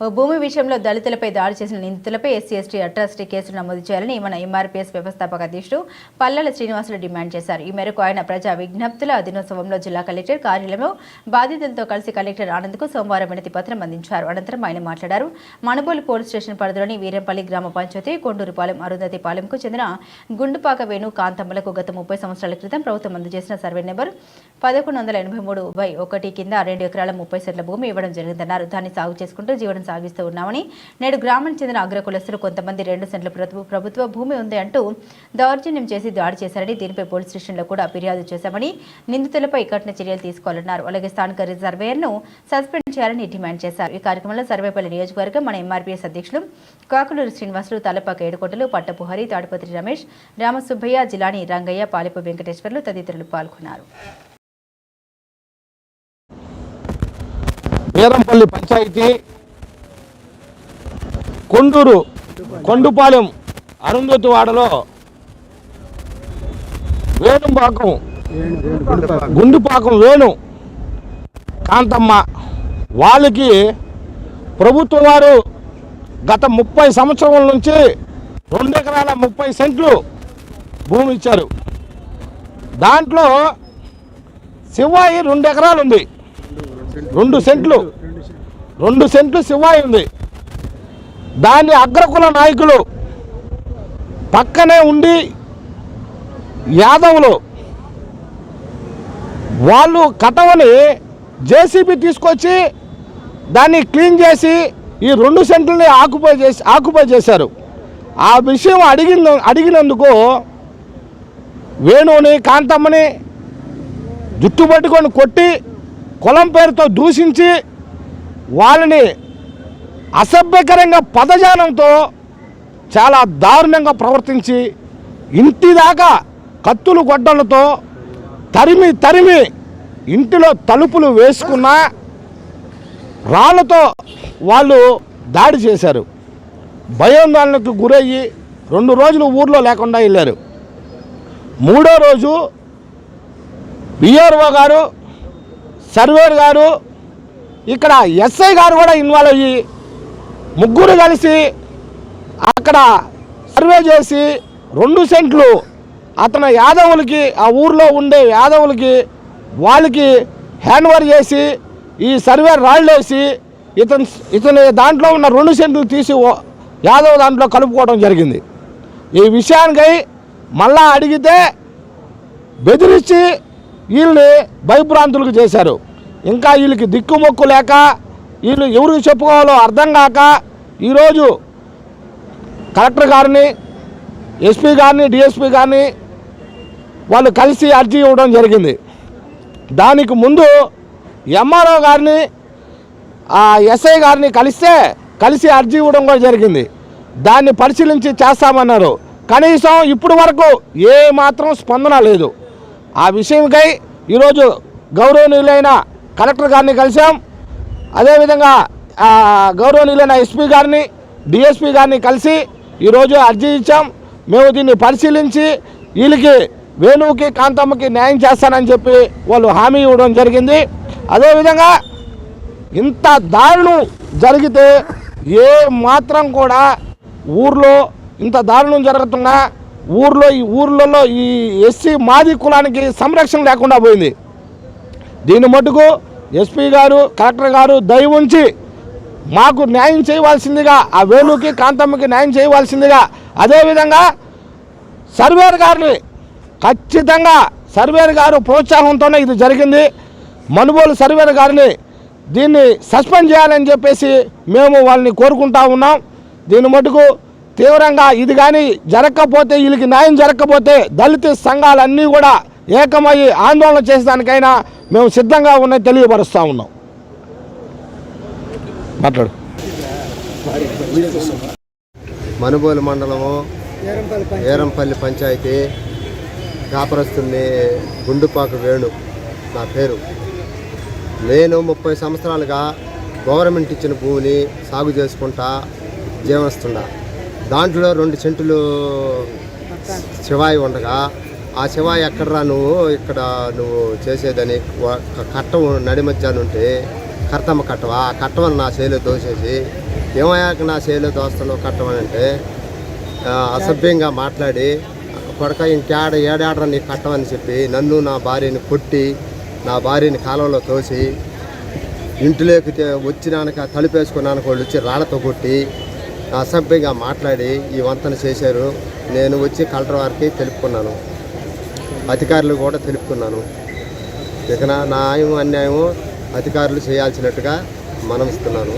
భూమి విషయంలో దళితులపై దాడి చేసిన నిందితులపై ఎస్సీ ఎస్టీ అట్రాసిటీ కేసులు నమోదు చేయాలని మన ఎంఆర్పీఎస్ వ్యవస్థాపక అధ్యక్షుడు పల్లెల శ్రీనివాసులు డిమాండ్ చేశారు. ఈ మేరకు ఆయన ప్రజా విజ్ఞప్తుల దినోత్సవంలో జిల్లా కలెక్టర్ కార్యాలయంలో బాధితులతో కలిసి కలెక్టర్ ఆనంద్కు సోమవారం వినతి పత్రం అందించారు. అనంతరం ఆయన మాట్లాడారు. మణబోలు పోలీస్ స్టేషన్ పరిధిలోని వీరంపల్లి గ్రామ పంచాయతీ కొండూరుపాలెం అరుంధతిపాలెంకు చెందిన గుండుపాక వేణు కాంతమ్మలకు గత ముప్పై సంవత్సరాల క్రితం ప్రభుత్వం అందజేసిన సర్వే నెంబర్ పదకొండు వందల ఎనభై మూడు బై ఒకటి కింద రెండు ఎకరాల ముప్పై సెంట్ల భూమి ఇవ్వడం జరిగిందన్నారు. దాన్ని సాగు చేసుకుంటూ జీవనం సాగిస్తూ ఉన్నామని. నేడు గ్రామానికి చెందిన అగ్రకులస్తులు కొంతమంది రెండు సెంట్ల ప్రభుత్వ భూమి ఉంది అంటూ దౌర్జన్యం చేసి దాడి చేశారని దీనిపై పోలీస్ స్టేషన్లో కూడా ఫిర్యాదు చేశామని నిందితులపై కఠిన చర్యలు తీసుకోవాలన్నారు. అలాగే స్థానిక సర్వేయర్ను సస్పెండ్ చేయాలని డిమాండ్ చేశారు. ఈ కార్యక్రమంలో సర్వేపల్లి నియోజకవర్గం మన ఎంఆర్పీఎస్ అధ్యక్షులు కాకులూరు శ్రీనివాసులు తలపాక ఏడుకోటలు పట్టపుహరి తాడిపత్రి రమేష్ రామసుబ్బయ్య జిలాని రంగయ్య పాలిపు వెంకటేశ్వర్లు తదితరులు పాల్గొన్నారు. వీరంపల్లి పంచాయతీ కొండూరు కొండుపాలెం అరుంధతి వాడలో వేణుపాకం గుండుపాకం వేణు కాంతమ్మ వాళ్ళకి ప్రభుత్వం వారు గత ముప్పై సంవత్సరాల నుంచి రెండు ఎకరాల ముప్పై సెంట్లు భూమి ఇచ్చారు. దాంట్లో శివాయి రెండు ఎకరాలు ఉంది. రెండు సెంట్లు. రెండు సెంట్లు శివాయి ఉంది. దాన్ని అగ్రకుల నాయకులు పక్కనే ఉండి యాదవులు వాళ్ళు కటవని జేసీబీ తీసుకొచ్చి దాన్ని క్లీన్ చేసి ఈ రెండు సెంట్లని ఆకుపై చేసి ఆకుపై చేశారు. ఆ విషయం అడిగిన అడిగినందుకు వేణుని కాంతమ్మని జుట్టు పట్టుకొని కొట్టి కులం పేరుతో దూషించి వాళ్ళని అసభ్యకరంగా పదజాలంతో చాలా దారుణంగా ప్రవర్తించి ఇంటి దాకా కత్తులు గొడ్డలతో తరిమి తరిమి ఇంటిలో తలుపులు వేసుకున్న రాళ్ళతో వాళ్ళు దాడి చేశారు. భయోందోళనకు గురయ్యి రెండు రోజులు ఊర్లో లేకుండా వెళ్ళారు. మూడో రోజు బిఆర్ఓ గారు సర్వేర్ గారు ఇక్కడ ఎస్ఐ గారు కూడా ఇన్వాల్వ్ అయ్యి ముగ్గురు కలిసి అక్కడ సర్వే చేసి రెండు సెంట్లు అతను యాదవులకి ఆ ఊర్లో ఉండే యాదవులకి వాళ్ళకి హ్యాండ్ ఓవర్ చేసి ఈ సర్వే రాళ్ళు వేసి ఇతను ఇతని దాంట్లో ఉన్న రెండు సెంట్లు తీసి ఓ- యాదవ్ దాంట్లో కలుపుకోవడం జరిగింది. ఈ విషయానికై మళ్ళా అడిగితే బెదిరించి వీళ్ళని భయభ్రాంతులకు చేశారు. ఇంకా వీళ్ళకి దిక్కుమొక్కు లేక వీళ్ళు ఎవరికి చెప్పుకోవాలో అర్థం కాక ఈరోజు కలెక్టర్ గారిని ఎస్పీ గారిని డిఎస్పీ గారిని వాళ్ళు కలిసి అర్జీ ఇవ్వడం జరిగింది. దానికి ముందు ఎంఆర్ఓ గారిని ఆ ఎస్ఐ గారిని కలిస్తే కలిసి అర్జీ ఇవ్వడం కూడా జరిగింది. దాన్ని పరిశీలించి చేస్తామన్నారు. కనీసం ఇప్పుడు వరకు ఏ మాత్రం స్పందన లేదు. ఆ విషయంకై ఈరోజు గౌరవనీయులైన కలెక్టర్ గారిని కలిసాం అదేవిధంగా గౌరవనీయులైన ఎస్పీ గారిని డిఎస్పీ గారిని కలిసి ఈరోజు అర్జీ ఇచ్చాం. మేము దీన్ని పరిశీలించి వీళ్ళకి వేణువుకి కాంతమ్మకి న్యాయం చేస్తానని చెప్పి వాళ్ళు హామీ ఇవ్వడం జరిగింది. అదేవిధంగా ఇంత దారుణం జరిగితే ఏ మాత్రం కూడా ఊర్లో ఇంత దారుణం జరుగుతున్నా ఊర్లో ఈ ఊర్లలో ఈ ఎస్సీ మాది కులానికి సంరక్షణ లేకుండా పోయింది. దీని మటుకు ఎస్పీ గారు కలెక్టర్ గారు దయ ఉంచి మాకు న్యాయం చేయవలసిందిగా ఆ వేణుకి కాంతమ్మకి న్యాయం చేయవలసిందిగా అదేవిధంగా సర్వేర్ గారిని ఖచ్చితంగా సర్వేర్ గారు ప్రోత్సాహంతోనే ఇది జరిగింది. మనుబోలు సర్వేర్ గారిని దీన్ని సస్పెండ్ చేయాలని చెప్పేసి మేము వాళ్ళని కోరుకుంటా ఉన్నాం. దీని మటుకు తీవ్రంగా ఇది కానీ జరగకపోతే వీళ్ళకి న్యాయం జరగకపోతే దళిత సంఘాలన్నీ కూడా ఏకమయ్యి ఆందోళన చేసేదానికైనా మేము సిద్ధంగా ఉన్నాయి తెలియపరుస్తూ ఉన్నాం. మాట్లాడు. మనుబోలు మండలము ఏరంపల్లి పంచాయతీ కాపరస్తుంది గుండుపాక వేణు. నా పేరు. నేను ముప్పై సంవత్సరాలుగా గవర్నమెంట్ ఇచ్చిన భూమిని సాగు చేసుకుంటా జీవనిస్తున్నా దాంట్లో రెండు సెంటులు శివాయి ఉండగా ఆ శివ ఎక్కడరా నువ్వు? ఇక్కడ నువ్వు చేసేదని కట్ట కట్టం నడి మధ్యాహ్నం ఉంటే కర్తమ్మ కట్టవా? ఆ కట్టమని నా చేలో దోసేసి ఏమయ్యాక నా చేలో దోస్తలు కట్టమని అంటే అసభ్యంగా మాట్లాడి కొడక ఇంకేడ ఏడాడరా నీ కట్టమని చెప్పి నన్ను నా భార్యని కొట్టి నా భార్యని కాలంలో తోసి ఇంటిలోకి వచ్చినాక తలుపేసుకున్నాను వాళ్ళు వచ్చి రాళ్ళతో కొట్టి అసభ్యంగా మాట్లాడి ఈ వంతన చేశారు. నేను వచ్చి కలెక్టర్ వారికి తెలుపుకున్నాను. అధికారులు కూడా తెలుపుకున్నాను ఇక నా న్యాయం అన్యాయం అధికారులు చేయాల్సినట్టుగా మనమిస్తున్నాను